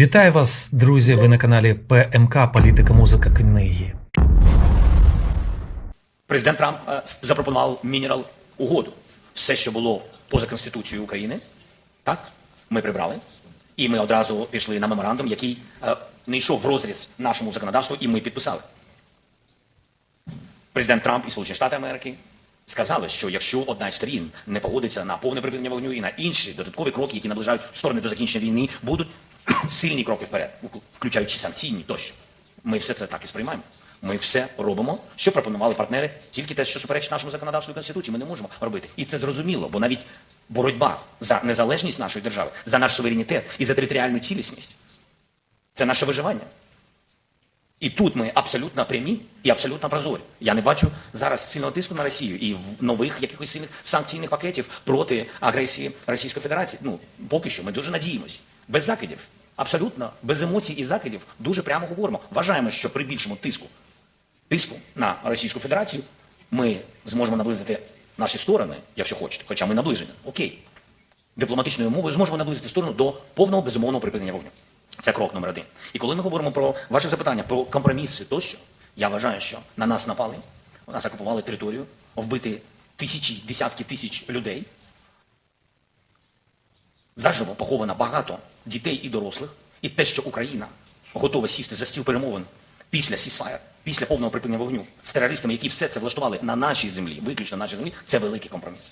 Вітаю вас, друзі! Ви на каналі ПМК Політика, музика, книги. Президент Трамп е, запропонував мінерал угоду. Все, що було поза Конституцією України, так, ми прибрали. І ми одразу пішли на меморандум, який е, не йшов в розріз нашому законодавству, і ми підписали. Президент Трамп і Сполучені Штати Америки сказали, що якщо одна із сторін не погодиться на повне припинення вогню і на інші додаткові кроки, які наближають сторони до закінчення війни, будуть сильні кроки вперед, включаючи санкційні тощо. Ми все це так і сприймаємо. Ми все робимо, що пропонували партнери, тільки те, що суперечить нашому законодавству і конституції, ми не можемо робити. І це зрозуміло, бо навіть боротьба за незалежність нашої держави, за наш суверенітет і за територіальну цілісність це наше виживання. І тут ми абсолютно прямі і абсолютно прозорі. Я не бачу зараз сильного тиску на Росію і нових якихось сильних санкційних пакетів проти агресії Російської Федерації. Ну, поки що ми дуже надіємось. Без закидів. Абсолютно без емоцій і закидів дуже прямо говоримо. Вважаємо, що при більшому тиску, тиску на Російську Федерацію ми зможемо наблизити наші сторони, якщо хочете, хоча ми наближені. Окей. Дипломатичною мовою зможемо наблизити сторону до повного безумовного припинення вогню. Це крок номер один. І коли ми говоримо про ваше запитання, про компроміси тощо, я вважаю, що на нас напали, нас окупували територію, вбити тисячі, десятки тисяч людей. Заживо поховано багато дітей і дорослих. І те, що Україна готова сісти за стіл перемовин після сісфаєр, після повного припинення вогню з терористами, які все це влаштували на нашій землі, виключно на нашій землі, це великий компроміс.